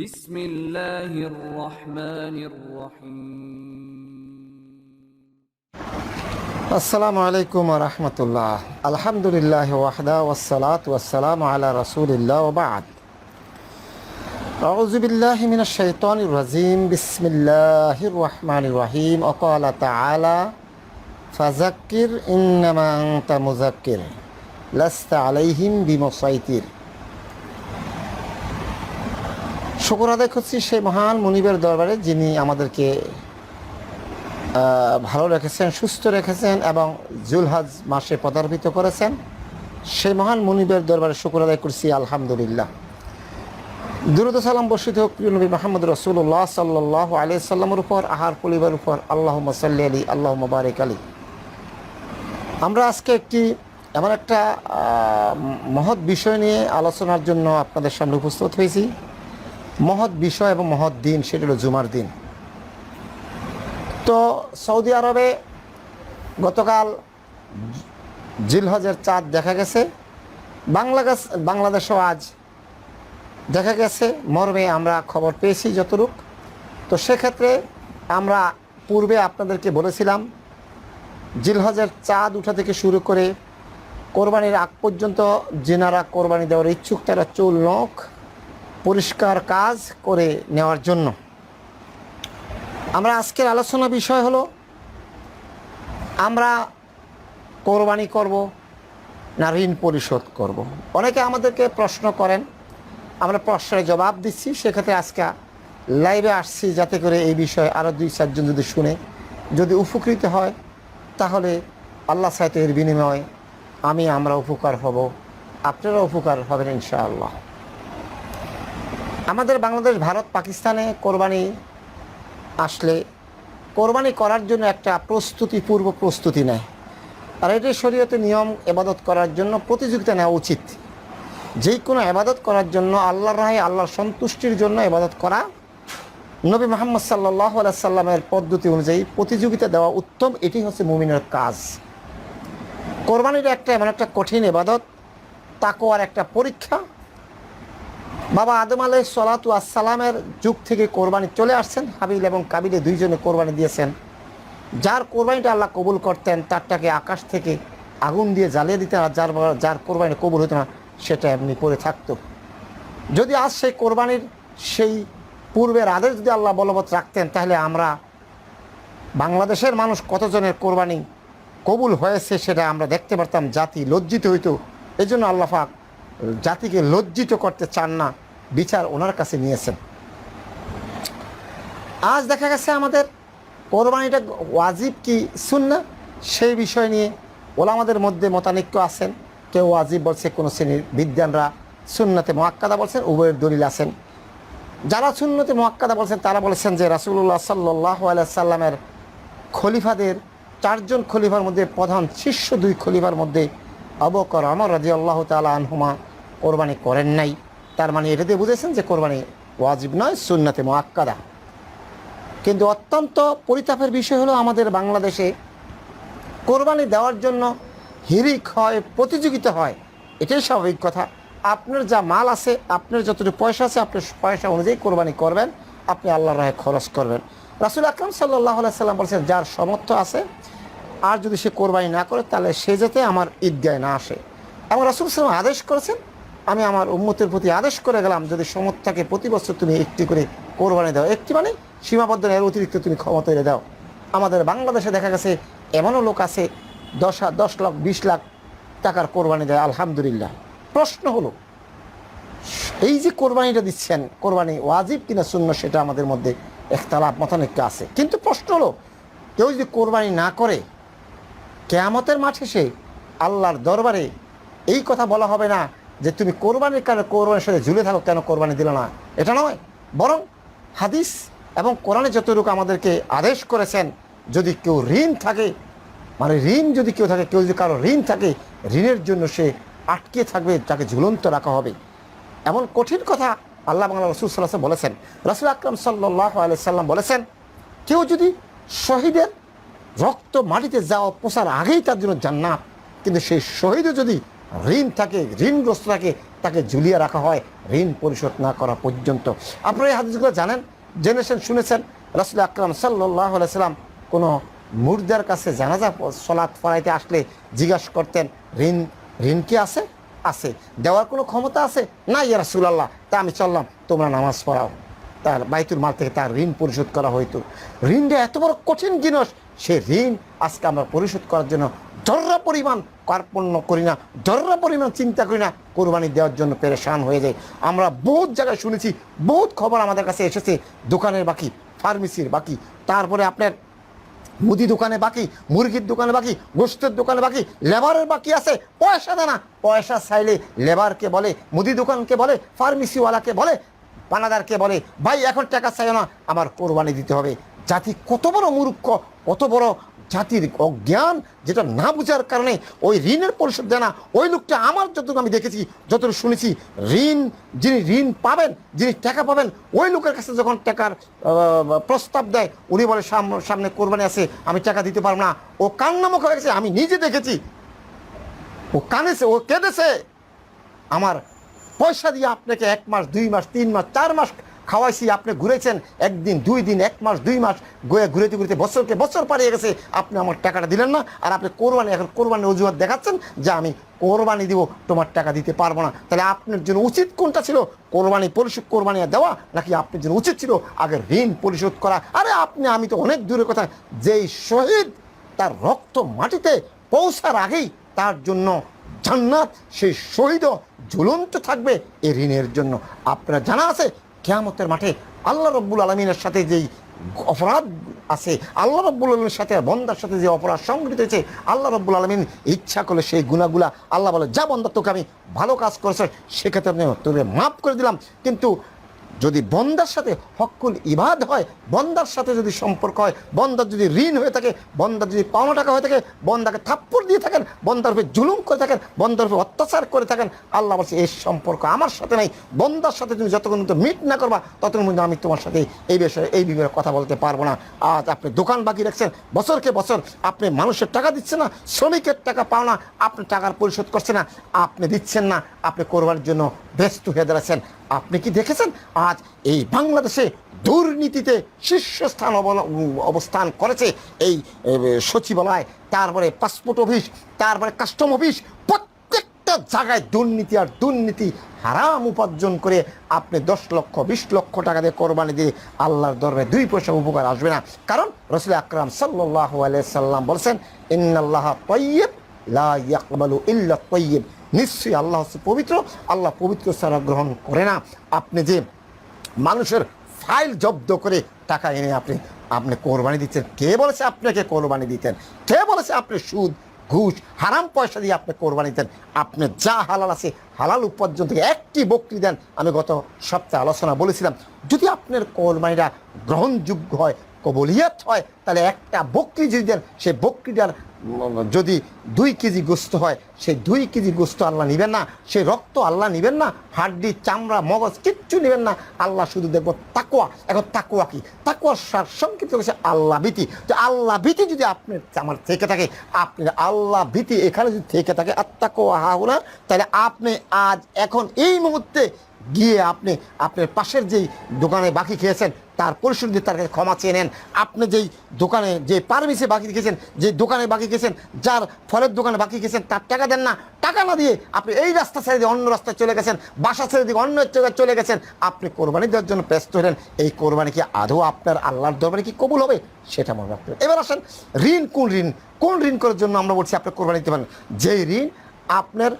بسم الله الرحمن الرحيم. السلام عليكم ورحمة الله. الحمد لله وحده والصلاة والسلام على رسول الله وبعد. أعوذ بالله من الشيطان الرجيم. بسم الله الرحمن الرحيم. وقال تعالى فذكر إنما أنت مذكر لست عليهم بمسيطر. শুকর আদায় করছি সেই মহান মনিবের দরবারে, যিনি আমাদেরকে ভালো রেখেছেন, সুস্থ রেখেছেন এবং জুলহাজ মাসে পদার্পিত করেছেন। সেই মহান মনিবের দরবারে শুকুর আদায় করছি, আলহামদুলিল্লাহ। দুরুদ সালাম বর্ষিত হোক প্রিয় নবী মাহমুদ রসুল্লাহ সাল্লাহ আলি সাল্লামের উপর, আহার পরিবার উপর আল্লাহ সাল্লি আলী আল্লাহ মুবারিক আলী। আমরা আজকে একটি এমন একটা মহৎ বিষয় নিয়ে আলোচনার জন্য আপনাদের সামনে উপস্থিত হয়েছি। মহৎ বিষয় এবং মহৎ দিন, সেটা হলো জুমার দিন। তো সৌদি আরবে গতকাল জিলহজের চাঁদ দেখা গেছে। বাংলাদেশ বাংলাদেশও আজ দেখা গেছে। মর্মে আমরা খবর পেয়েছি যতটুক। তো সেক্ষেত্রে আমরা পূর্বে আপনাদেরকে বলেছিলাম, জিলহজের চাঁদ উঠা থেকে শুরু করে কোরবানির আগ পর্যন্ত যেনারা কোরবানি দেওয়ার ইচ্ছুক, তারা চুল নখ পরিষ্কার কাজ করে নেওয়ার জন্য। আমরা আজকের আলোচনা বিষয় হলো, আমরা কোরবানি করব না ঋণ পরিশোধ করব। অনেকে আমাদেরকে প্রশ্ন করেন, আমরা প্রশ্নের জবাব দিচ্ছি, সেক্ষেত্রে আজকে লাইভে আসছি যাতে করে এই বিষয়ে আরও দুই চারজন যদি শুনে, যদি উপকৃত হয়, তাহলে আল্লাহ সাহেব এর বিনিময়ে আমি আমরা উপকার হব। আপনারা উপকার হবেন ইনশাআল্লাহ। আমাদের বাংলাদেশ, ভারত, পাকিস্তানে কোরবানি আসলে কোরবানি করার জন্য একটা প্রস্তুতি, পূর্ব প্রস্তুতি নেয়। আর এটি শরীয়তে নিয়ম এবাদত করার জন্য প্রতিযোগিতা নেওয়া উচিত। যে কোনো এবাদত করার জন্য আল্লাহর রাহে আল্লাহর সন্তুষ্টির জন্য এবাদত করা নবী মোহাম্মদ সাল্লাহ সাল্লামের পদ্ধতি অনুযায়ী প্রতিযোগিতা দেওয়া উত্তম। এটি হচ্ছে মুমিনের কাজ। কোরবানির একটা এমন একটা কঠিন এবাদত তাকোয়ার একটা পরীক্ষা বাবা আদম আলাই সলাতু আসসালামের যুগ থেকে কোরবানি চলে আসছেন। হাবিল এবং কাবিলে দুইজনে কোরবানি দিয়েছেন। যার কোরবানিটা আল্লাহ কবুল করতেন, তারটাকে আকাশ থেকে আগুন দিয়ে জ্বালিয়ে দিতেন আর যার যার কোরবানি কবুল হতো না, সেটা এমনি পড়ে থাকতো। যদি আজ সেই কোরবানির সেই পূর্বের আদেশ যদি আল্লাহ বলবৎ রাখতেন, তাহলে আমরা বাংলাদেশের মানুষ কতজনের কোরবানি কবুল হয়েছে সেটা আমরা দেখতে পারতাম, জাতি লজ্জিত হইতো। এই জন্য আল্লাহাক জাতিকে লজ্জিত করতে চান না, বিচার ওনার কাছে নিয়েছেন। আজ দেখা গেছে আমাদের কোরবানিটা ওয়াজিব কি সুন্না সেই বিষয় নিয়ে ওলামাদের মধ্যে মতানৈক্য আছেন। কেউ ওয়াজিব বলছে, কোনো শ্রেণির বিদ্যানরা সুন্নাতে মোয়াক্কাদা বলছেন, উভয়ের দলিল আছেন। যারা সুন্নতে মোয়াক্কাদা বলছেন, তারা বলেছেন যে রাসুল্লাহ সাল্লাহ সাল্লামের খলিফাদের, চারজন খলিফার মধ্যে প্রধান শীর্ষ দুই খলিফার মধ্যে অবকর আমর রাজি আল্লাহ তালা আনহুমা কোরবানি করেন নাই। তার মানে এটাতে বুঝেছেন যে কোরবানি ওয়াজিব নয়, সুন্নাতে মোয়াক্কাদা কিন্তু অত্যন্ত পরিতাপের বিষয় হলো আমাদের বাংলাদেশে কোরবানি দেওয়ার জন্য হিরিক হয়, প্রতিযোগিতা হয়, এটাই স্বাভাবিক কথা। আপনার যা মাল আছে, আপনার যতটুকু পয়সা আছে, আপনার পয়সা অনুযায়ী কোরবানি করবেন, আপনি আল্লাহর রাহে খরচ করবেন। রাসুল আকরম সাল্লাহ সাল্লাম বলছেন, যার সমর্থ আছে, আর যদি সে কোরবানি না করে, তাহলে সে যাতে আমার ঈদগায় না আসে। এবং রাসুল সাল্লাম আদেশ করেছেন আমি আমার উম্মতের প্রতি আদেশ করে গেলাম, যদি সমর্থ থাকে প্রতি বছর তুমি একটি করে কোরবানি দাও, একটি মানে সীমাবদ্ধ এর অতিরিক্ত তুমি ক্ষমতা এনে দাও। আমাদের বাংলাদেশে দেখা গেছে, এমনও লোক আছে, দশ দশ লাখ, বিশ লাখ টাকার কোরবানি দেয়, আলহামদুলিল্লাহ। প্রশ্ন হলো, এই যে কোরবানিটা দিচ্ছেন, কোরবানি ওয়াজিব কিনা শূন্য সেটা আমাদের মধ্যে একতালাপ মতানৈক্য আছে। কিন্তু প্রশ্ন হলো, কেউ যদি কোরবানি না করে, কেয়ামতের মাঠে সে আল্লাহর দরবারে এই কথা বলা হবে না যে তুমি কোরবানির কারণে কোরবানির সাথে ঝুলে থাকো কেন কোরবানি দিল না? এটা নয়। বরং হাদিস এবং কোরআনে যতটুকু আমাদেরকে আদেশ করেছেন, যদি কেউ ঋণ থাকে মানে ঋণ যদি কেউ থাকে, কেউ যদি কারও ঋণ থাকে, ঋণের জন্য সে আটকে থাকবে, তাকে ঝুলন্ত রাখা হবে। এমন কঠিন কথা আল্লাহ বাংলা রসুল সাল্লাহ বলেছেন। রসুল আকরম সাল্লাহ সাল্লাম বলেছেন, কেউ যদি শহীদের রক্ত মাটিতে যাওয়া পোষার আগেই তার জন্য জান্নাত, কিন্তু সেই শহীদও যদি ঋণ থাকে, ঋণগ্রস্ত থাকে, তাকে ঝুলিয়ে রাখা হয়, ঋণ পরিশোধ না করা পর্যন্ত। আপনারা এই হাদিসগুলো জানেন জেনেছেন শুনেছেন, রাসুল আকরাম সাল্লাহ সাল্লাম কোনো মুর্দার কাছে জানাজা সলাৎ ফরাইতে আসলে জিজ্ঞাসা করতেন, ঋণ ঋণ কি আছে? আছে। দেওয়ার কোনো ক্ষমতা আছে? না ইয়া রাসুলাল্লাহ, তা আমি চললাম, তোমরা নামাজ পড়াও। তার বাইতুল মাল থেকে তার ঋণ পরিশোধ করা হইতো। ঋণটা এত বড় কঠিন জিনিস, সে ঋণ আজকে আমরা পরিশোধ করার জন্য জর্রা পরিমাণ কার্পণ্য করি না জর্রা পরিমাণ চিন্তা করি না, কোরবানি দেওয়ার জন্য পেরেশান হয়ে যায় আমরা বহুত জায়গায় শুনেছি, বহুত খবর আমাদের কাছে এসেছে, দোকানের বাকি ফার্মেসির বাকি, তারপরে আপনার মুদি দোকানে বাকি, মুরগির দোকানে বাকি, গোস্তের দোকানে বাকি, লেবারের বাকি আছে, পয়সা দেয় না পয়সা চাইলে লেবারকে বলে, মুদি দোকানকে বলে ফার্মেসিওয়ালাকে বলে পানাদারকে বলে, ভাই, এখন টাকা চাইও না, আমার কোরবানি দিতে হবে। জাতি কত বড় মূর্খ, কত বড় জাতির অজ্ঞান যেটা না বোঝার কারণে ওই ঋণের পরিশোধ দেয় না। ওই লোকটা আমার যতটুকু আমি দেখেছি যতটুকু শুনেছি, ঋণ যিনি ঋণ পাবেন, যিনি টাকা পাবেন, ওই লোকের কাছে যখন টাকার প্রস্তাব দেয়, উনি বলে, সাম- সামনে কোরবানি আছে, আমি টাকা দিতে পারব না। ও কান্নামুখ হয়ে গেছে, আমি নিজে দেখেছি। ও কানেছে, ও কেঁদেছে। আমার পয়সা দিয়ে আপনাকে এক মাস, দুই মাস, তিন মাস, চার মাস খাওয়াইছি, আপনি ঘুরেছেন, একদিন, দুই দিন, এক মাস, দুই মাস গয়ে ঘুরেতে ঘুরেতে বছরকে বছর পালিয়ে গেছে। আপনি আমার টাকাটা দিলেন না, আর আপনি কোরবানি, এখন কোরবানির অজুহাত দেখাচ্ছেন যে আমি কোরবানি দিব, তোমার টাকা দিতে পারব না। তাহলে আপনার জন্য উচিত কোনটা ছিল? কোরবানি পরিশোধ, কোরবানি দেওয়া, নাকি আপনার জন্য উচিত ছিল আগে ঋণ পরিশোধ করা? আরে আপনি, আমি তো অনেক দূরের কথা, যেই শহীদ তার রক্ত মাটিতে পৌঁছার আগেই তার জন্য জান্নাত, সেই শহীদও ঝুলন্ত থাকবে এ ঋণের জন্য। আপনারা জানা আছে কেয়ামতের মাঠে আল্লাহ রব্বুল আলমিনের সাথে যেই অপরাধ আছে, আল্লাহ রব্বুল আলমীর সাথে বন্দার সাথে যে অপরাধ সংঘটিত হয়েছে, আল্লাহ রব্বুল আলমিন ইচ্ছা করলে সেই গুণাগুলা আল্লাহ বলে, যা বন্দার তোকে আমি ভালো কাজ করেছে, সেক্ষেত্রে আমি তোকে মাফ করে দিলাম। কিন্তু যদি বন্দার সাথে হকুল ইবাদ হয়, বন্দার সাথে যদি সম্পর্ক হয়, বন্দার যদি ঋণ হয়ে থাকে, বন্দার যদি পাওনা টাকা হয়ে থাকে, বন্দাকে থাপ্পড় দিয়ে থাকেন, বন্দার উপরে জুলুম করে থাকেন, বন্দার উপরে অত্যাচার করে থাকেন, আল্লাহ বলছে, এই সম্পর্ক আমার সাথে নাই। বন্দার সাথে তুমি যতক্ষণ পর্যন্ত মিট না করবা, ততক্ষণ পর্যন্ত আমি তোমার সাথে এই বিষয়ে এই বিষয়ে কথা বলতে পারব না। আজ আপনি দোকান বাকি রাখছেন, বছরকে বছর আপনি মানুষের টাকা দিচ্ছেন না, শ্রমিকের টাকা পাও না, আপনি টাকার পরিশোধ করছেন না, আপনি দিচ্ছেন না, আপনি করবার জন্য ব্যস্ত হয়ে দাঁড়াচ্ছেন। আপনি কি দেখেছেন? আজ এই বাংলাদেশে দুর্নীতিতে শীর্ষস্থান অবস্থান করেছে এই সচিবালয়, তারপরে পাসপোর্ট অফিস, তারপরে কাস্টম অফিস। প্রত্যেকটা জায়গায় দুর্নীতি আর দুর্নীতি হারাম উপার্জন করে আপনি দশ লক্ষ, বিশ লক্ষ টাকা দিয়ে কোরবানি দিয়ে আল্লাহর দরবারে দুই পয়সা উপকার আসবে না। কারণ রসুল আকরাম সাল্লাহ আলিয়া সাল্লাম বলছেন, ইন্নাল্লাহ তৈয়ব লা ইল্লা তৈয়ব নিশ্চয়ই আল্লাহ হচ্ছে পবিত্র, আল্লাহ পবিত্র ছাড়া গ্রহণ করে না। আপনি যে মানুষের ফাইল জব্দ করে টাকা এনে আপনি আপনি কোরবানি দিচ্ছেন, কে বলেছে আপনাকে কোরবানি দিতেন? কে বলেছে আপনি সুদ, ঘুষ, হারাম পয়সা দিয়ে আপনি কোরবানি দিতেন? আপনি যা হালাল আছে, হালাল উপার্জন থেকে একটি বকরি দেন। আমি গত সপ্তাহে আলোচনা বলেছিলাম, যদি আপনার কোরবানিটা গ্রহণযোগ্য হয়, কবলিয়াত হয়, তাহলে একটা বকরি যদি দেন, সেই বকরিটার যদি দুই কেজি গোস্ত হয়, সেই দুই কেজি গোস্ত আল্লাহ নেবেন না, সেই রক্ত আল্লাহ নেবেন না, হাড্ডি, চামড়া, মগজ, কিচ্ছু নেবেন না, আল্লাহ শুধু দেখব তাকুয়া এখন তাকুয়া কি? তাকুয়ার সার সংক্ষিপ্ত হচ্ছে আল্লাহ ভীতি। তো আল্লাহ ভীতি যদি আপনার আমার থেকে থাকে, আপনি আল্লাহ ভীতি এখানে যদি থেকে থাকে আর তাকুয়া হাহুনা, তাহলে আপনি আজ, এখন এই মুহূর্তে গিয়ে আপনি, আপনার পাশের যেই দোকানে বাকি খেয়েছেন, তার পরিশোধ দিয়ে তার কাছে ক্ষমা চেয়ে নেন। আপনি যেই দোকানে, যে পারমিসে বাকি খেয়েছেন যে দোকানে বাকি খেয়েছেন যার ফলের দোকানে বাকি খেয়েছেন তার টাকা দেন না। টাকা না দিয়ে আপনি এই রাস্তা ছেড়ে দিয়ে অন্য রাস্তায় চলে গেছেন, বাসা ছেড়ে দিয়ে অন্য জায়গায় চলে গেছেন, আপনি কোরবানি দেওয়ার জন্য ব্যস্ত হলেন। এই কোরবানি কি আদৌ আপনার আল্লাহর দরবারে কি কবুল হবে? সেটা মনে রাখতে এবার আসেন, ঋণ কোন ঋণ? কোন ঋণ করার জন্য আমরা বলছি আপনি কোরবানি দিতে পারেন? যেই ঋণ আপনার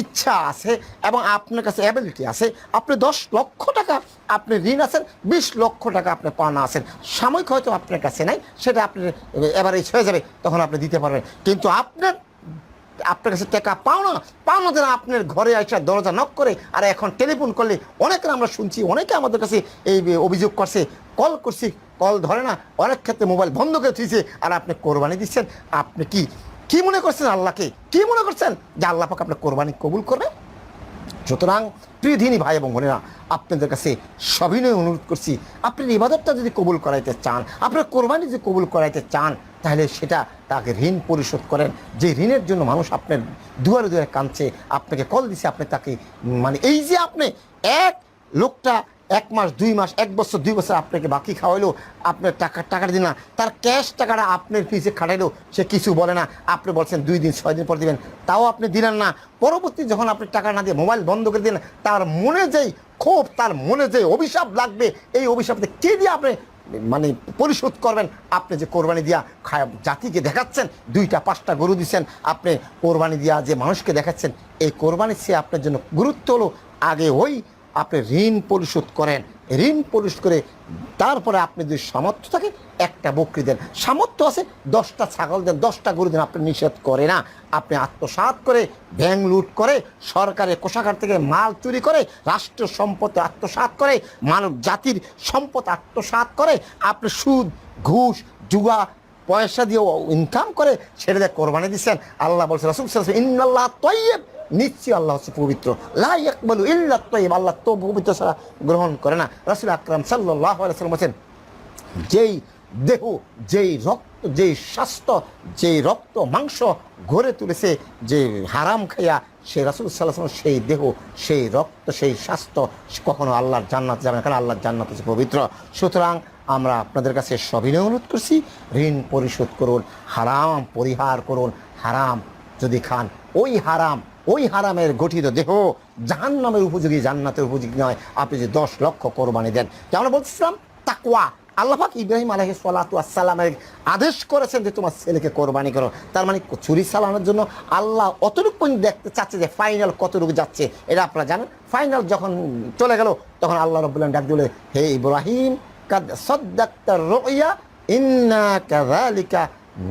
ইচ্ছা আছে এবং আপনার কাছে অ্যাবিলিটি আছে। আপনি দশ লক্ষ টাকা আপনি ঋণ আছেন, বিশ লক্ষ টাকা আপনি পাওনা আছেন। সাময়িক হয়তো আপনার কাছে নাই, সেটা আপনার এভারেজ হয়ে যাবে, তখন আপনি দিতে পারবেন। কিন্তু আপনার আপনার কাছে টাকা পাও না যেন আপনার ঘরে এসে দরজা নক করে, আর এখন টেলিফোন করলে অনেকে আমরা শুনছি, অনেকে আমাদের কাছে এই অভিযোগ করছে কল করছি কল ধরে না, অনেক ক্ষেত্রে মোবাইল বন্ধ করে দিয়েছে, আর আপনি কোরবানি দিচ্ছেন। আপনি কি কি মনে করছেন আল্লাহকে? কি মনে করছেন? যে আল্লাহ পাক আপনার কোরবানি কবুল করবে? সুতরাং প্রিয় দিনী ভাই এবং বোনেরা, আপনাদের কাছে সবিনয় অনুরোধ করছি আপনি ইবাদতটা যদি কবুল করাইতে চান, আপনার কোরবানি যদি কবুল করাইতে চান, তাহলে সেটা তাকে ঋণ পরিশোধ করেন। যে ঋণের জন্য মানুষ আপনার দুয়ারে দুয়ারে কাঁদছে, আপনাকে কল দিছে, আপনি তাকে মানে এই যে আপনি এক লোকটা এক মাস, দুই মাস, এক বছর, দুই বছর আপনাকে বাকি খাওয়াইলো আপনার টাকা, টাকাটা দিন না। তার ক্যাশ টাকাটা আপনার ফিসে খাটাইলো, সে কিছু বলে না। আপনি বলছেন দুই দিন, ছয় দিন পর দিবেন। তাও আপনি দিলেন না। পরবর্তী যখন আপনি টাকা না দিয়ে মোবাইল বন্ধ করে দিলেন, তার মনে যেই ক্ষোভ, তার মনে যে অভিশাপ লাগবে, এই অভিশাপতে কে দিয়ে আপনি মানে পরিশোধ করবেন? আপনি যে কোরবানি দিয়া জাতিকে দেখাচ্ছেন, দুইটা, পাঁচটা গরু দিচ্ছেন, আপনি কোরবানি দিয়া যে মানুষকে দেখাচ্ছেন, এই কোরবানি সে আপনার জন্য গুরুত্ব হলো। আগে ওই আপনি ঋণ পরিশোধ করেন, ঋণ পরিশোধ করে তারপরে আপনি যদি সামর্থ্য থাকে, একটা বকরি দেন। সামর্থ্য আছে, দশটা ছাগল দেন, দশটা গরু দেন, আপনি নিষেধ করে না। আপনি আত্মসাৎ করে ব্যাংক লুট করে, সরকারের কোষাগার থেকে মাল চুরি করে রাষ্ট্র সম্পদ আত্মসাৎ করে, মানব জাতির সম্পদ আত্মসাৎ করে, আপনি সুদ, ঘুষ, জুয়া, পয়সা দিয়ে ইনকাম করে সেটা দিয়ে কোরবানি দিচ্ছেন। আল্লাহ বলছে, রসুল ইন্নাল্লাহ তৈব নিশ্চয়ই আল্লাহ হচ্ছে পবিত্র। লা ইয়াকবালু ইল্লা আল্লাহ তো পবিত্র ছাড়া গ্রহণ করে না। রসুল আকরাম সাল্লাহ আলাইসাল্লাম বলছেন, যেই দেহ, যেই রক্ত, যেই স্বাস্থ্য, যেই রক্ত, মাংস গড়ে তুলেছে, যে হারাম খাইয়া সেই রাসুল সাল্লাহ সেই দেহ, সেই রক্ত, সেই স্বাস্থ্য কখনো আল্লাহর জান্নাত যাবে না। কারণ আল্লাহর জান্নাত হচ্ছে পবিত্র। সুতরাং আমরা আপনাদের কাছে সবিনয় অনুরোধ করছি, ঋণ পরিশোধ করুন, হারাম পরিহার করুন, হারাম যদি খান, ওই হারাম ওই হারামের গঠিত দেহ জাহান্নামের উপযোগী, জান্নাতের উপযোগী নয়। আপনি যে দশ লক্ষ কোরবানি দেন যে আমরা বলছিলাম তাকুয়া আল্লাহাক ইব্রাহিম আলহি সালাতু আসসালামের আদেশ করেছেন যে তোমার ছেলেকে কোরবানি করো। তার মানে চুরি চালানোর জন্য আল্লাহ অতটুকু দেখতে চাচ্ছে যে ফাইনাল কতটুকু যাচ্ছে। এটা আপনারা জানেন। ফাইনাল যখন চলে গেল, তখন আল্লাহ রবুল্লাহ ডাক দিলে, হে ইব্রাহিম, কাদ সদ্দাক্তার রইয়া ইন্না কাযালিকা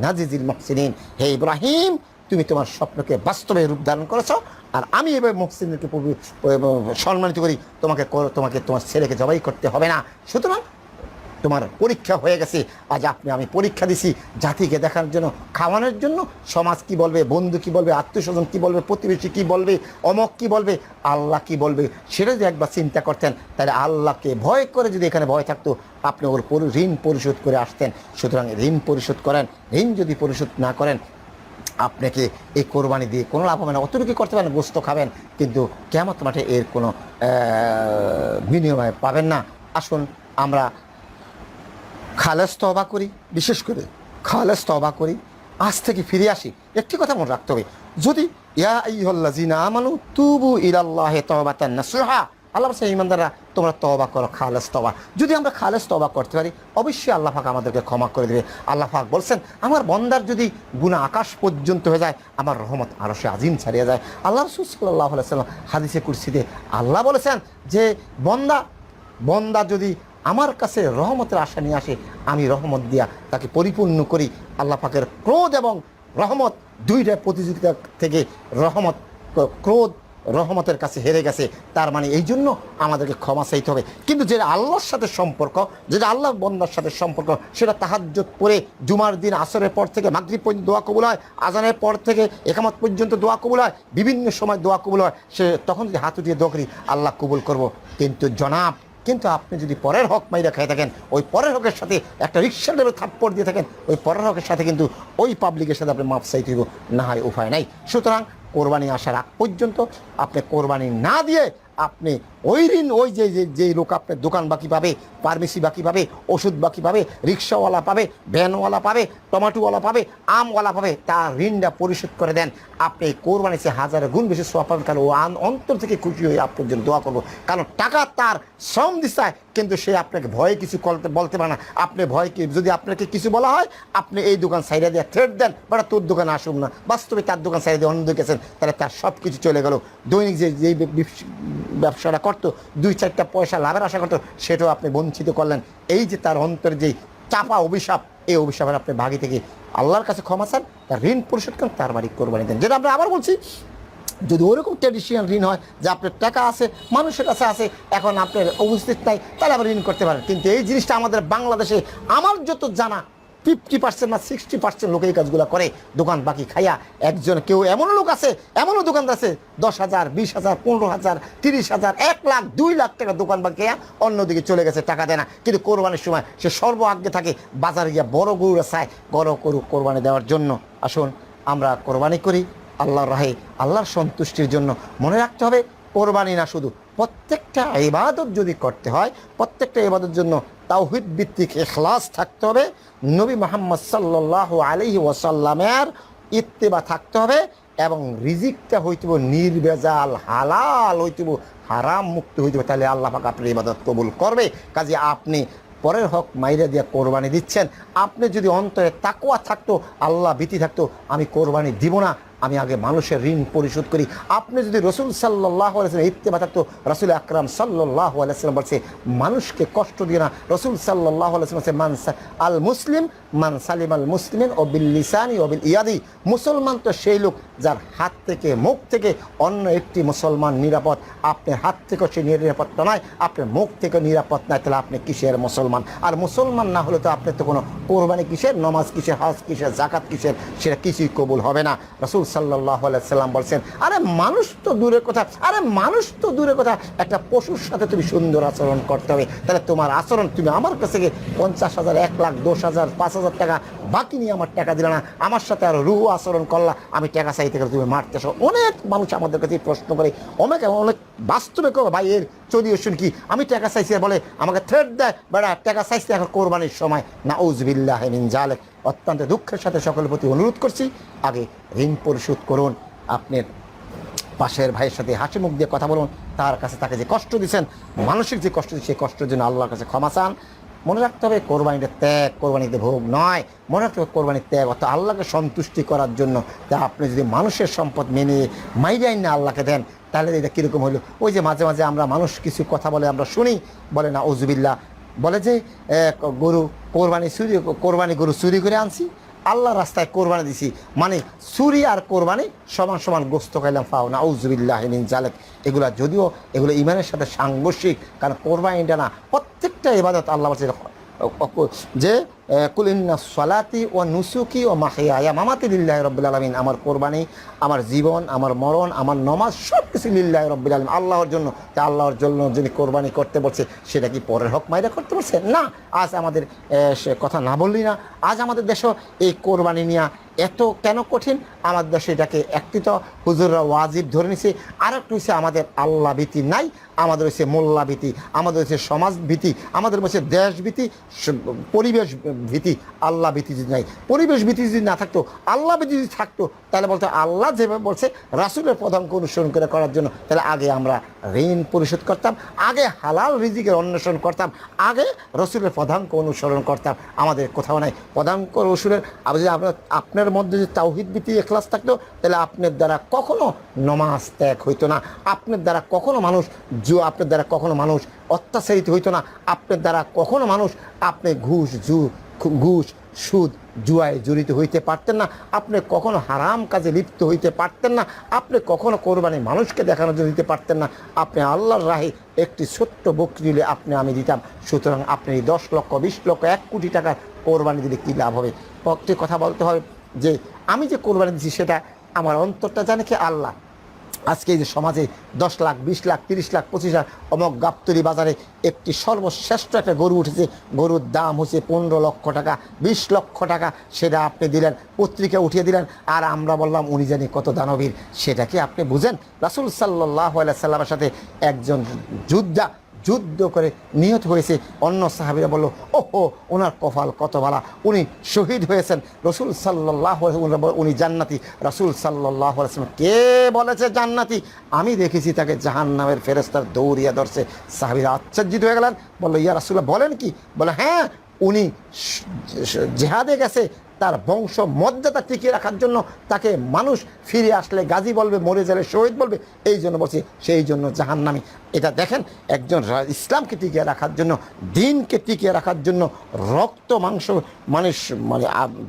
নাজিজিল মুহসিনিন। হে ইব্রাহিম তুমি তোমার স্বপ্নকে বাস্তবে রূপ ধারণ করেছ, আর আমি এবার মুহসিনকে সম্মানিত করি, তোমাকে তোমাকে তোমার ছেলেকে জবাই করতে হবে না। সুতরাং তোমার পরীক্ষা হয়ে গেছে। আজ আপনি, আমি পরীক্ষা দিছি জাতিকে দেখার জন্য, খাওয়ানোর জন্য। সমাজ কি বলবে, বন্ধু কি বলবে আত্মীয় স্বজন কী বলবে, প্রতিবেশী কি বলবে, অমক কি বলবে, আল্লাহ কি বলবে, সেটা যদি একবার চিন্তা করতেন, তাহলে আল্লাহকে ভয় করে যদি এখানে ভয় থাকতো, আপনি ওর ঋণ পরিশোধ করে আসতেন। সুতরাং ঋণ পরিশোধ করেন। ঋণ যদি পরিশোধ না করেন আপনাকে এই কোরবানি দিয়ে কোনো লাভ হবে না। অতটুকু করতে পারেন, গোস্ত খাবেন, কিন্তু কেমন মাঠে এর কোনো বিনিময় পাবেন না। আসুন, আমরা খালেস তবা করি, বিশেষ করে খালেস তবা করি। আজ থেকে ফিরে আসি, একটি কথা মনে রাখতে হবে। যদি ইয়া ইহল্লাজিনা আমানু তুবু ইলাল্লাহে তবাতান নাসুহা আল্লাহ বলছে ইমানদাররা তোমরা তবা করো, খালেস তবা যদি আমরা খালেস তবা করতে পারি, অবশ্যই আল্লাহ পাক আমাদেরকে ক্ষমা করে দেবে। আল্লাহ পাক বলছেন, আমার বন্দার যদি গুণা আকাশ পর্যন্ত হয়ে যায়, আমার রহমত আরও সে আজিম ছাড়িয়ে যায়। আল্লাহ রসুল সাল্লাহ সাল্লাম হাদিসে কুরসিতে আল্লাহ বলেছেন যে, বন্দা বন্দা যদি আমার কাছে রহমতের আশা নিয়ে আসে, আমি রহমত দিয়া তাকে পরিপূর্ণ করি। আল্লাহ পাকের ক্রোধ এবং রহমত দুইটা প্রতিযোগিতা থেকে রহমত, ক্রোধ রহমতের কাছে হেরে গেছে, তার মানে এই জন্য আমাদেরকে ক্ষমা চাইতে হবে। কিন্তু যেটা আল্লাহর সাথে সম্পর্ক, যেটা আল্লাহ বন্দার সাথে সম্পর্ক, সেটা তাহাজ্জত পরে জুমার দিন, আসরের পর থেকে মাগরিব পর্যন্ত দোয়া কবুল হয়, আজানের পর থেকে একামত পর্যন্ত দোয়া কবুল হয়, বিভিন্ন সময় দোয়া কবুল হয়, সে তখন যদি হাত উঠিয়ে দোয়া করি, আল্লাহ কবুল করব। কিন্তু জনাব, কিন্তু আপনি যদি পরের হক মাইরা খেয়ে থাকেন, ওই পরের হকের সাথে একটা রিক্সা ডেবে থাপ্পড় দিয়ে থাকেন, ওই পরের হকের সাথে কিন্তু ওই পাবলিকের সাথে আপনি মাপ চাইতে না হয় উপায় নাই। সুতরাং কোরবানি আসার আগ পর্যন্ত আপনি কোরবানি না দিয়ে আপনি ওই ঋণ ওই যে যে লোক আপনার দোকান বাকি পাবে ফার্মেসি বাকি পাবে, ওষুধ বাকি পাবে রিক্সাওয়ালা পাবে ভ্যানওয়ালা পাবে টমাটোওয়ালা পাবে, আমওয়ালা পাবে, তার ঋণটা পরিশোধ করে দেন। আপনি কোরবানি সে হাজার গুণ বেশি সোয়া পাবেন কারণ ও আন- অন্তর থেকে খুশি হয়ে আপনার জন্য দোয়া করব। কারণ টাকা তার শ্রম দিচ্ছায় কিন্তু সে আপনাকে ভয়ে কিছু করতে বলতে পারে না। আপনি ভয় কি যদি আপনাকে কিছু বলা হয়, আপনি এই দোকান সাইডে দিয়ে থ্রেড দেন বাট তোর দোকানে আসুন না। বাস্তবে তার দোকান সাইডে দিয়ে অন্য গেছেন, তাহলে তার সব কিছু চলে গেল। দৈনিক যে যেই ব্যবসাটা করতো দুই চারটা পয়সা লাভের আশা করতো, সেটাও আপনি বঞ্চিত করলেন। এই যে তার অন্তরে যেই চাপা অভিশাপ, এই অভিশাপের আপনি ভাগি থেকে আল্লাহর কাছে ক্ষমা চান, তার ঋণ পরিশোধ করেন, তার বাড়ি কোরবানি দেন। যেটা আমরা আবার বলছি, যদি ওরকম ট্র্যাডিশনাল ঋণ হয়, যে আপনার টাকা আছে, মানুষের কাছে আছে, এখন আপনার উপস্থিত নাই, তাহলে আবার ঋণ করতে পারেন। কিন্তু এই জিনিসটা আমাদের বাংলাদেশে আমার যত জানা ফিফটি পার্সেন্ট না সিক্সটি পার্সেন্ট লোক এই কাজগুলো করে, দোকান বাকি খাইয়া একজন কেউ এমনও লোক আছে, এমনও দোকানদার আছে, দশ হাজার, বিশ হাজার, পনেরো হাজার, তিরিশ হাজার, এক লাখ, দুই লাখ টাকা দোকান বাকি খাইয়া অন্যদিকে চলে গেছে, টাকা দেয় না। কিন্তু কোরবানির সময় সে সর্ব আগে থাকে, বাজারে গিয়া বড় গরুরা চায় বড় গরু কোরবানি দেওয়ার জন্য। আসুন, আমরা কোরবানি করি, আল্লাহর রাহে, আল্লাহর সন্তুষ্টির জন্য। মনে রাখতে হবে, কোরবানি না শুধু প্রত্যেকটা ইবাদত যদি করতে হয়, প্রত্যেকটা ইবাদতের জন্য তাওহিদ ভিত্তিক এখলাস থাকতে হবে। নবী মোহাম্মদ সাল্লাহ আলহি ওয়াসাল্লামের ইত্তেবা থাকতে হবে এবং রিজিকটা হইতেব নির্বেজাল হালাল হইতেব হারাম মুক্ত হইতেব তাহলে আল্লাহ পাক আপনার ইবাদত কবুল করবে। কাজে আপনি পরের হক মাইরা দিয়ে কোরবানি দিচ্ছেন। আপনি যদি অন্তরে তাকুয়া থাকতো, আল্লাহ ভীতি থাকতো, আমি কোরবানি দিব না। আমি আগে মানুষের ঋণ পরিশোধ করি। আপনি যদি রসুল সাল্লাহ আলাইসলাম ইত্তেবা থাকতো রসুল আকরাম সাল্লাহ আলাইসলাম বলছে, মানুষকে কষ্ট দিয়ে না। রসুল সাল্লাহ আলাইসলাম বলছে, মান আল মুসলিম, মান সালিম আল মুসলিমিন, ও বিল লিসানি, ও বিল ইয়াদি। মুসলমান তো সেই লোক যার হাত থেকে, মুখ থেকে অন্য একটি মুসলমান নিরাপদ। আপনার হাত থেকেও সে নিরাপত্তা নয় আপনার মুখ থেকে নিরাপদ নয় তাহলে আপনি কিসের মুসলমান? আর মুসলমান না হলে তো আপনার তো কোনো কোরবানি কিসের, নমাজ কিসের, হজ কিসের জাকাত কিসের, সেটা কিছুই কবুল হবে না। রসুল সাল্লাম বলছেন, আরে মানুষ তো দূরে কথা, আরে মানুষ তো দূরে একটা পশুর সাথে তুমি সুন্দর আচরণ করতে হবে। তাহলে তোমার আচরণ, তুমি আমার কাছে পঞ্চাশ হাজার, এক লাখ, দশ হাজার, পাঁচ হাজার টাকা বাকি নিয়ে আমার টাকা না, আমার সাথে আর রুহু আচরণ করলা, আমি টাকা চাইতে গেলে তুমি মারতে আসো অনেক মানুষ আমাদের কাছে প্রশ্ন করে, অনেক অনেক বাস্তবে কবে ভাই, এর চৌধুরী শুন কি? আমি টাকা চাইছি বলে আমাকে থ্রেট দেয়, বেড়া, টাকা চাইছি এখন কোরবানির সময়। না উজবিল্লাহ মিন জালেক অত্যন্ত দুঃখের সাথে সকলের প্রতি অনুরোধ করছি, আগে ঋণ পরিশোধ করুন। আপনার পাশের ভাইয়ের সাথে হাসি মুখ দিয়ে কথা বলুন, তার কাছে তাকে যে কষ্ট দিচ্ছেন, মানসিক যে কষ্ট দিচ্ছে সেই কষ্টের জন্য আল্লাহর কাছে ক্ষমা চান। মনে রাখতে হবে কোরবানিটা ত্যাগ, কোরবানিতে ভোগ নয়। মনে রাখতে হবে, কোরবানির ত্যাগ অর্থাৎ আল্লাহকে সন্তুষ্টি করার জন্য। তা আপনি যদি মানুষের সম্পদ মেনে মাইরাই না আল্লাহকে দেন, তাহলে এটা কীরকম হলো? ওই যে মাঝে মাঝে আমরা মানুষ কিছু কথা বলে, আমরা শুনি, বলে না ওজুবিল্লা বলে যে গরু কোরবানি চুরি, কোরবানি গরু চুরি করে আনছি আল্লাহ রাস্তায় কোরবানি দিছি। মানে চুরি আর কোরবানি সমান সমান গোস্ত খাইলাম পাও না মিন জালেক। এগুলো যদিও এগুলো ইমানের সাথে সাংঘর্ষিক, কারণ কোরবানিটা না, প্রত্যেকটা ইবাদত আল্লাহ যে কুলিন্না সলাতি ও নুসুকি ও মাহিয়া মামাতি লিল্লাহ রব্বুল আলমিন। আমার কোরবানি, আমার জীবন, আমার মরণ, আমার নমাজ সব কিছু লিল্লাহ রব্বুল আলম আল্লাহর জন্য তা আল্লাহর জন্য যিনি কোরবানি করতে বলছে, সেটা কি পরের হক মাইরা করতে বলছে? না, আজ আমাদের সে কথা না বললি না। আজ আমাদের দেশও এই কোরবানি নিয়ে এত কেন কঠিন? আমাদের দেশে এটাকে একটি তো হুজুররা ওয়াজিব ধরে নিছে। আর একটু হচ্ছে আমাদের আল্লাহ ভীতি নাই, আমাদের হচ্ছে মোল্লা ভীতি, আমাদের হচ্ছে সমাজ ভীতি, আমাদের হচ্ছে দেশ ভীতি পরিবেশ ভীতি, আল্লাহ ভীতি যদি নাই, পরিবেশ ভীতি যদি না থাকতো, আল্লাহ ভীতি যদি থাকতো, তাহলে বলতো আল্লাহ যেভাবে বলছে, রাসুলের প্রধানকে অনুসরণ করে করার জন্য, তাহলে আগে আমরা ঋণ পরিশোধ করতাম, আগে হালাল রিজিকের অন্বেষণ করতাম, আগে রসুলের প্রধানকে অনুসরণ করতাম। আমাদের কোথাও নাই। প্রধানক রসুলের যদি আপনার আপনার মধ্যে যদি তাওহিদ ভীতি, এখলাস থাকতো, তাহলে আপনার দ্বারা কখনো নমাজ ত্যাগ হইতো না। আপনার দ্বারা কখনো মানুষ জু, আপনার দ্বারা কখনো মানুষ অত্যাচারিত হইতো না। আপনার দ্বারা কখনো মানুষ, আপনি ঘুষ, জু, ঘুষ সুদ জুয়ায় জড়িত হইতে পারতেন না। আপনি কখনো হারাম কাজে লিপ্ত হইতে পারতেন না। আপনি কখনো কোরবানি মানুষকে জন্য দিতে পারতেন না। আপনি আল্লাহর রাহে একটি ছোট্ট বকরি দিলে আপনি আমি দিতাম। সুতরাং আপনি দশ লক্ষ, বিশ লক্ষ, এক কোটি টাকার কোরবানি দিলে কী লাভ হবে? একটি কথা বলতে হবে যে, আমি যে কোরবানি দিচ্ছি সেটা আমার অন্তরটা জানে কি আল্লাহ? আজকে এই যে সমাজে দশ লাখ, বিশ লাখ, তিরিশ লাখ, পঁচিশ লাখ অমক গাপ্তরি বাজারে একটি সর্বশ্রেষ্ঠ একটা গরু উঠেছে। গরুর দাম হচ্ছে পনেরো লক্ষ টাকা, বিশ লক্ষ টাকা। সেটা আপনি দিলেন, পত্রিকা উঠিয়ে দিলেন, আর আমরা বললাম, উনি জানি কত দানবীর? সেটাকে আপনি বুঝেন? রাসুল সাল্লাহ সাল্লামের সাথে একজন যোদ্ধা যুদ্ধ করে নিহত হয়েছে। অন্য সাহাবিরা বলল, ওহো ওনার কপাল কত ভালা। উনি শহীদ হয়েছেন। রসুল সাল্লাহ উনি জান্নাতি। রসুল সাল্লাহ কে বলেছে জান্নাতি? আমি দেখেছি তাকে জাহান নামের ফেরেস্তার দৌড়িয়া ধরছে। সাহাবিরা আশ্চর্যিত হয়ে গেলেন। বলল, ইয়া রাসুল্লাহ বলেন কি? বলে হ্যাঁ উনি জেহাদে গেছে। তার বংশ মর্যাদা টিকিয়ে রাখার জন্য তাকে মানুষ ফিরে আসলে গাজী বলবে, মরে গেলে শহীদ বলবে। এই জন্য বলছি, সেই জন্য জাহান্নামি। এটা দেখেন, একজন ইসলামকে টিকিয়ে রাখার জন্য, দিনকে টিকিয়ে রাখার জন্য রক্ত, মাংস মানুষ মানে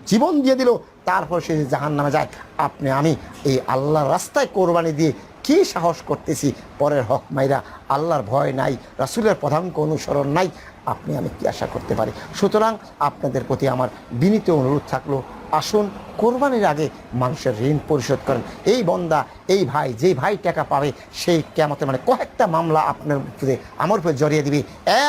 জীবন দিয়ে দিল, তারপর সে জাহান নামে যায়। আপনি, আমি এই আল্লাহর রাস্তায় কোরবানি দিয়ে কি সাহস করতেছি? পরের হক মাইরা আল্লাহর ভয় নাই, রাসুলের প্রধানকে অনুসরণ নাই, আপনি আমি কি আশা করতে পারি? সুতরাং আপনাদের প্রতি আমার বিনীত অনুরোধ থাকল, আসুন কোরবানির আগে মানুষের ঋণ পরিশোধ করেন। এই বন্দা, এই ভাই, যেই ভাই টাকা পাবে, সেই কেমতে মানে কয়েকটা মামলা আপনার উপরে, আমার উপরে জড়িয়ে দিবে।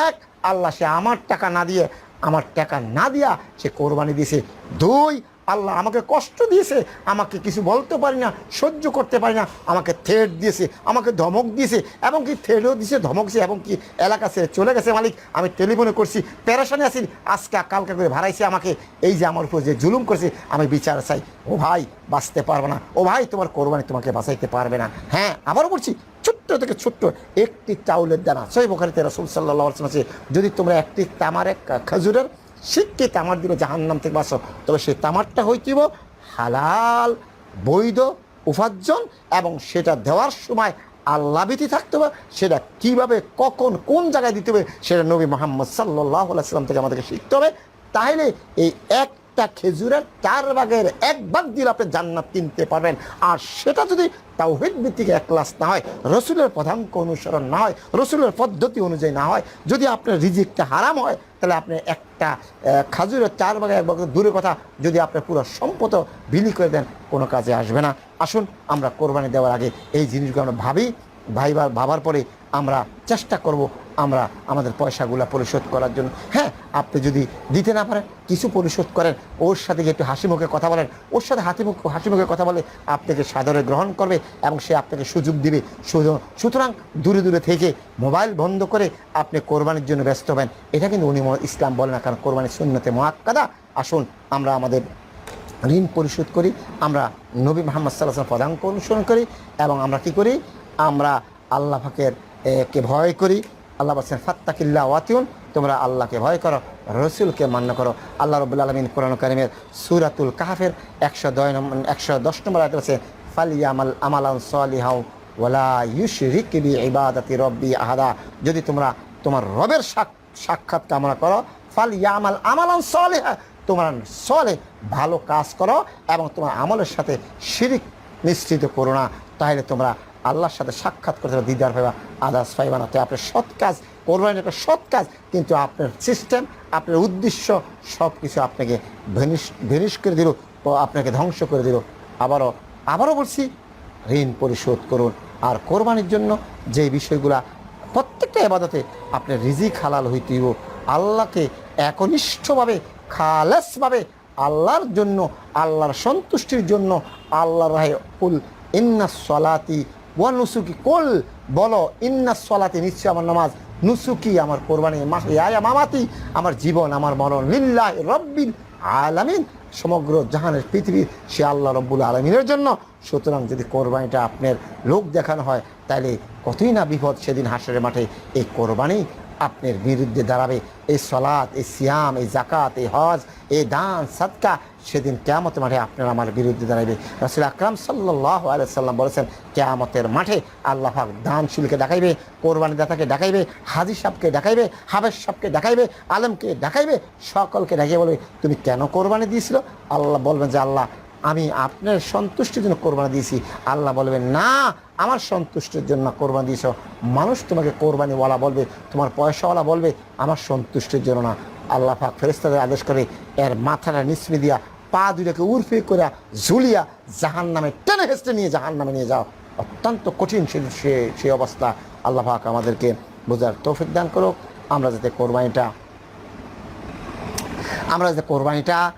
এক, আল্লাহ সে আমার টাকা না দিয়ে, আমার টাকা না দিয়া সে কোরবানি দিয়েছে। দুই আল্লাহ আমাকে কষ্ট দিয়েছে, আমাকে কিছু বলতে পারি না, সহ্য করতে পারি না, আমাকে থেট দিয়েছে, আমাকে ধমক দিয়েছে, এবং কি থেটও দিয়েছে, ধমক দিয়েছে, এবং কি এলাকা ছেড়ে চলে গেছে মালিক, আমি টেলিফোনে করছি প্যারাশনে আছি, আজকে কালকে করে ভাড়াইছে আমাকে, এই যে আমার উপর যে জুলুম করছে, আমি বিচার চাই। ও ভাই, বাঁচতে পারব না। ও ভাই, তোমার কোরবানি তোমাকে বাঁচাইতে পারবে না। হ্যাঁ আবারও বলছি, ছোট্ট থেকে ছোট্ট, একটি চাউলের দানা, সই বোখারিতে রসুল সাল্লাহ আছে, যদি তোমরা একটি তামার এক খেজুরের শিখকে তামার দিলে জাহান্নাম থেকে বাঁচো। তবে সেই তামারটা হইতিব হালাল, বৈধ, উপার্জন এবং সেটা দেওয়ার সময় আল্লাহ ভীতি থাকতে হবে। সেটা কীভাবে, কখন, কোন জায়গায় দিতে হবে, সেটা নবী মোহাম্মদ সাল্লাহ সাল্লাম থেকে আমাদেরকে শিখতে হবে। তাহলে এই একটা খেজুরের চার ভাগের এক ভাগ দিলে আপনি জান্নাত কিনতে পারবেন। আর সেটা যদি তাওহিদ ভিত্তিক এক ক্লাস না হয়, রসুলের প্রধানক অনুসরণ না হয়, রসুলের পদ্ধতি অনুযায়ী না হয়, যদি আপনার রিজিকটা হারাম হয়, তাহলে আপনি একটা খাজুরের চার ভাগে এক ভাগ দূরে কথা, যদি আপনার পুরো সম্পদ বিলি করে দেন, কোনো কাজে আসবে না। আসুন, আমরা কোরবানি দেওয়ার আগে এই জিনিসগুলো আমরা ভাবি, ভাইবার, ভাবার পরে আমরা চেষ্টা করব আমরা আমাদের পয়সাগুলো পরিশোধ করার জন্য। হ্যাঁ আপনি যদি দিতে না পারেন, কিছু পরিশোধ করেন, ওর সাথে গিয়ে একটু হাসি মুখে কথা বলেন, ওর সাথে হাতি মুখ, হাসি মুখে কথা বলে আপনাকে সাদরে গ্রহণ করবে এবং সে আপনাকে সুযোগ দিবে। সুতরাং দূরে দূরে থেকে মোবাইল বন্ধ করে আপনি কোরবানির জন্য ব্যস্ত হবেন। এটা কিন্তু উনি ইসলাম বলে না, কারণ কোরবানির শূন্যতে মহাক্কাদা আসুন, আমরা আমাদের ঋণ পরিশোধ করি, আমরা নবী মোহাম্মদ সাল্লাহ পদাঙ্ক অনুসরণ করি এবং আমরা কি করি? আমরা আল্লাহ ফাকের কে ভয় করি আল্লাহ বলছেন, ফাত্তাকিল্লা ওয়াতিউন, তোমরা আল্লাহকে ভয় করো, রসুলকে মান্য করো। আল্লাহ রবুল আলমিন কোরআন করিমের সুরাতুল কাহাফের একশো দয় নম্বর একশো দশ নম্বর আয়তে বলছে ফালিয়ামাল আমালান সালিহাও ওয়ালা ইউশরিক বি ইবাদাতি রব্বি আহাদা। যদি তোমরা তোমার রবের সাক্ষাৎ কামনা করো ফাল ইয়ামাল আমালান সলিহা, তোমার সলে ভালো কাজ করো এবং তোমার আমলের সাথে শিরিক নিশ্চিত করো না। তাহলে তোমরা আল্লাহর সাথে সাক্ষাৎ করতে পারবে, দিদার পাইবা আদার্স পাইবা না। তো আপনার সৎ কাজ করবেন একটা সৎ কাজ কিন্তু আপনার সিস্টেম আপনার উদ্দেশ্য সব কিছু আপনাকে ভেনিশ ভেনিশ করে দিল আপনাকে ধ্বংস করে দিল। আবারও আবারও বলছি ঋণ পরিশোধ করুন। আর কোরবানির জন্য যে বিষয়গুলা প্রত্যেকটা এবাদতে আপনার রিজিক হালাল হইতেইব আল্লাহকে একনিষ্ঠভাবে খালেসভাবে আল্লাহর জন্য আল্লাহর সন্তুষ্টির জন্য আল্লাহর রাহে কুল ইন্না সলাতি ওয়া নুসুকি, কোল, বলো, ইন্না সলাতে, নিশ্চয় আমার নামাজ। নুসুকি আমার কোরবানি মাহিয়া মামাতি, আমার জীবন, আমার মরণ, লিল্লাহ রব্বিল আলামিন। সমগ্র জাহানের পৃথিবীর সে আল্লাহ রব্বুল আলমিনের জন্য। সুতরাং যদি কোরবানিটা আপনার লোক দেখানো হয়, তাহলে কতই না বিপদ সেদিন হাসের মাঠে এই কোরবানি আপনার বিরুদ্ধে দাঁড়াবে। এই সলাৎ, এই সিয়াম, এই জাকাত এই হজ, এই দান, সাদকা, সেদিন কেয়ামতের মাঠে আপনার আমার বিরুদ্ধে দাঁড়াবে রাসুল আকরাম সাল্লাহ আলাইসাল্লাম বলেছেন, কেয়ামতের মাঠে আল্লাহ দানশীলকে ডাকাইবে কোরবানি দাতাকে ডাকাইবে হাজি সাহকে ডাকাইবে হাবেশ সাহকে ডাকাইবে আলমকে ডাকাইবে সকলকে ডাকিয়ে বলবে, তুমি কেন কোরবানি দিয়েছিল? আল্লাহ বলবেন যে, আল্লাহ আমি আপনার সন্তুষ্টির জন্য কোরবানি দিয়েছি। আল্লাহ বলবেন, না, আমার সন্তুষ্টির জন্য কোরবানি দিয়েছ। মানুষ তোমাকে কোরবানিওয়ালা বলবে, তোমার পয়সাওয়ালা বলবে, আমার সন্তুষ্টির জন্য না। আল্লাহ পাক ফেরেস্তাদের আদেশ করে, এর মাথাটা নিসমি দিয়া, পা দুটাকে উর্ফে করে ঝুলিয়া জাহান নামে টেনে হেসতে নিয়ে জাহান নামে নিয়ে যাও। অত্যন্ত কঠিন সে- সেই অবস্থা। আল্লাহ পাক আমাদেরকে বোঝার তৌফিক দান করুক। আমরা যাতে কোরবানিটা, আমরা যাতে কোরবানিটা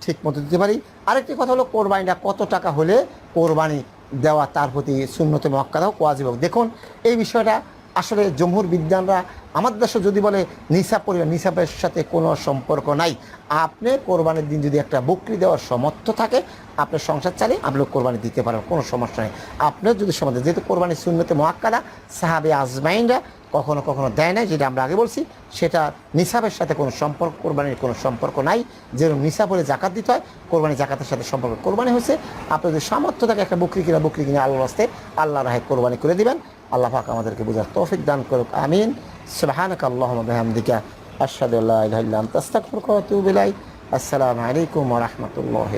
ঠিক মতো দিতে পারি। আরেকটি কথা হলো কোরবানিটা কত টাকা হলে কোরবানি দেওয়া তার প্রতি শূন্যতে মক্কাদাও কোয়াজিব দেখুন, এই বিষয়টা আসলে জমহুর বিজ্ঞানরা আমার দেশে যদি বলে নিসাব পরিবার, নিসাবের সাথে কোনো সম্পর্ক নাই। আপনি কোরবানির দিন যদি একটা বকরি দেওয়ার সমর্থ থাকে আপনার সংসার চালিয়ে আপনি কোরবানি দিতে পারেন, কোনো সমস্যা নেই। আপনার যদি সমাজে, যেহেতু কোরবানি শূন্যতে মহাক্কাদা সাহাবে আজমাইনরা কখনো কখনো দেয় নাই, যেটা আমরা আগে বলছি, সেটা নিসাবের সাথে কোনো সম্পর্ক, কোরবানির কোনো সম্পর্ক নাই। যেরকম নিসাব হলে জাকাত দিতে হয়, কোরবানি জাকাতের সাথে সম্পর্ক। কোরবানি হয়েছে আপনাদের সামর্থ্য থাকে একটা বকরি কিনা, বকরি কিনে আল্লাহ রাস্তে আল্লাহ রাহে কোরবানি করে দিবেন। আল্লাহ পাক আমাদেরকে বোঝার তৌফিক দান করুক, আমিন। সুবহানাক আল্লাহুম্মা বিহামদিকা, আশহাদু আল্লা ইলাহা ইল্লা আনতা, আস্তাগফিরুকা ওয়া আতুবু ইলাইক। আসসালামু আলাইকুম রাহমাতুল্লাহি